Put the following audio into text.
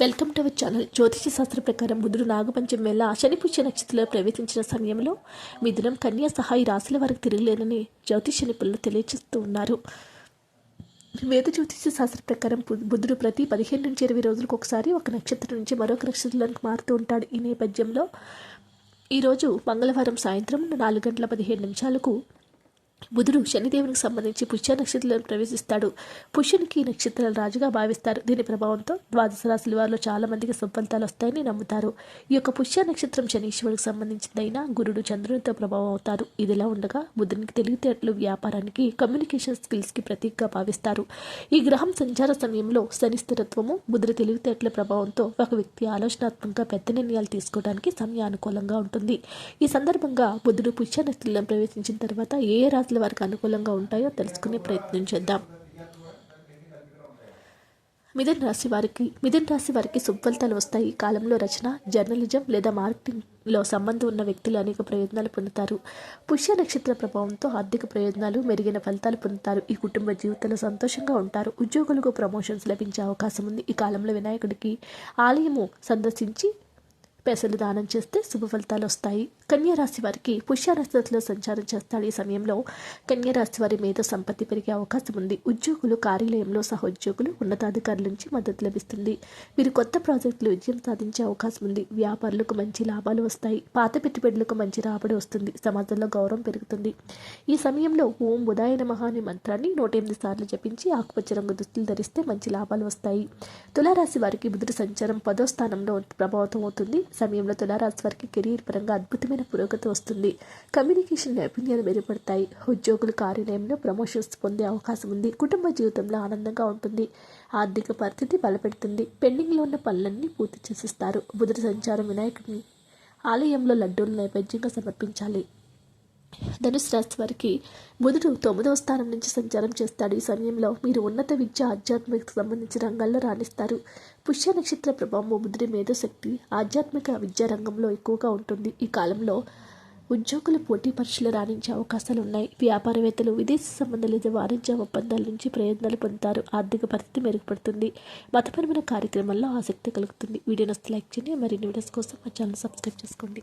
Welcome to our channel. జ్యోతిష శాస్త్ర ప్రకారం బుధుడు నాగపంచం వేళ శని పుష్య నక్షత్రంలో ప్రవేశించిన సమయంలో మిథునం కన్యా సహాయ రాశుల వారికి తిరగలేనని జ్యోతిష నిపుణులు తెలియజేస్తూ ఉన్నారు. వేద జ్యోతిష శాస్త్ర ప్రకారం బు- బుధుడు ప్రతి పదిహేను నుంచి ఇరవై రోజులకు ఒకసారి ఒక నక్షత్రం నుంచి మరొక నక్షత్రంలోకి మారుతూ ఉంటాడు. ఈ నేపథ్యంలో ఈరోజు మంగళవారం సాయంత్రం నాలుగు గంటల పదిహేను నిమిషాలకు బుధుడు శనిదేవునికి సంబంధించి పుష్య నక్షత్రంలో ప్రవేశిస్తాడు. పుష్యునికి నక్షత్రాల రాజుగా భావిస్తారు. దీని ప్రభావంతో ద్వాదశ రాశుల వారిలో చాలా మందికి సఫలితాలు వస్తాయని నమ్ముతారు. ఈ యొక్క పుష్య నక్షత్రం శనీశ్వరుడికి సంబంధించిందైనా గురుడు చంద్రునితో ప్రభావం అవుతారు. ఇదిలా ఉండగా బుధునికి తెలివితేటలు వ్యాపారానికి కమ్యూనికేషన్ స్కిల్స్కి ప్రతీకగా భావిస్తారు. ఈ గ్రహం సంచార సమయంలో శని స్థిరత్వము బుధుడి తెలివితేటల ప్రభావంతో ఒక వ్యక్తి ఆలోచనాత్మకంగా పెద్ద నిర్ణయాలు తీసుకోవడానికి సమయానుకూలంగా ఉంటుంది. ఈ సందర్భంగా బుధుడు పుష్య నక్షత్రంలో ప్రవేశించిన తర్వాత ఏ రాశి రాశుల వారికి అనుకూలంగా ఉంటాయో తెలుసుకునే ప్రయత్నం చేద్దాం. మిథున్ రాశి వారికి మిథున్ రాశి వారికి సుఫలితాలు వస్తాయి. ఈ కాలంలో రచన జర్నలిజం లేదా మార్కెటింగ్లో సంబంధం ఉన్న వ్యక్తులు అనేక ప్రయోజనాలు పొందుతారు. పుష్య నక్షత్ర ప్రభావంతో ఆర్థిక ప్రయోజనాలు మెరుగైన ఫలితాలు పొందుతారు. ఈ కుటుంబ జీవితంలో సంతోషంగా ఉంటారు. ఉద్యోగులకు ప్రమోషన్స్ లభించే అవకాశం ఉంది. ఈ కాలంలో వినాయకుడికి ఆలయము సందర్శించి పెసలు దానం చేస్తే శుభ ఫలితాలు వస్తాయి. కన్యారాశి వారికి పుష్య సంచారం చేస్తాడు. ఈ సమయంలో కన్యారాశి వారి మీద సంపత్తి పెరిగే అవకాశం ఉంది. ఉద్యోగులు కార్యాలయంలో సహోద్యోగులు ఉన్నతాధికారుల నుంచి మద్దతు లభిస్తుంది. వీరు కొత్త ప్రాజెక్టులు విజయం సాధించే అవకాశం ఉంది. వ్యాపారులకు మంచి లాభాలు వస్తాయి. పాత పెట్టుబడులకు మంచి రాబడి వస్తుంది. సమాజంలో గౌరవం పెరుగుతుంది. ఈ సమయంలో ఓం బుధాయ మహా అనే మంత్రాన్ని నూట ఎనిమిది సార్లు జపించి ఆకుపచ్చ రంగు దుస్తులు ధరిస్తే మంచి లాభాలు వస్తాయి. తులారాశి వారికి బుధుడు సంచారం పదో స్థానంలో ప్రభావితం అవుతుంది. సమయంలో తులారాశి వారికి కెరీర్ పరంగా అద్భుతమైన పురోగతి వస్తుంది. కమ్యూనికేషన్ నైపుణ్యాలు మెరుగుపడతాయి. ఉద్యోగులు కార్యాలయంలో ప్రమోషన్స్ పొందే అవకాశం ఉంది. కుటుంబ జీవితంలో ఆనందంగా ఉంటుంది. ఆర్థిక పరిస్థితి బలపెడుతుంది. పెండింగ్లో ఉన్న పనులన్నీ పూర్తి చేసిస్తారు. బుధుడు సంచారం వినాయకుడిని ఆలయంలో లడ్డూలు నైవేద్యంగా సమర్పించాలి. ధనుసు రాశి వారికి బుధుడు తొమ్మిదవ స్థానం నుంచి సంచారం చేస్తాడు. ఈ సమయంలో మీరు ఉన్నత విద్య ఆధ్యాత్మికకు సంబంధించిన రంగాల్లో రాణిస్తారు. పుష్య నక్షత్ర ప్రభావం బుధుడి మేధోశక్తి ఆధ్యాత్మిక విద్యా రంగంలో ఎక్కువగా ఉంటుంది. ఈ కాలంలో ఉద్యోగులు పోటీ పరీక్షలు రాణించే అవకాశాలు ఉన్నాయి. వ్యాపారవేత్తలు విదేశీ సంబంధాలు లేదా వాణిజ్య ఒప్పందాల నుంచి ప్రయోజనాలు పొందుతారు. ఆర్థిక పరిస్థితి మెరుగుపడుతుంది. మతపరమైన కార్యక్రమాల్లో ఆసక్తి కలుగుతుంది. వీడియో నస్తే లైక్ చేయండి. మరిన్ని వీడియోస్ కోసం మా ఛానల్ సబ్స్క్రైబ్ చేసుకోండి.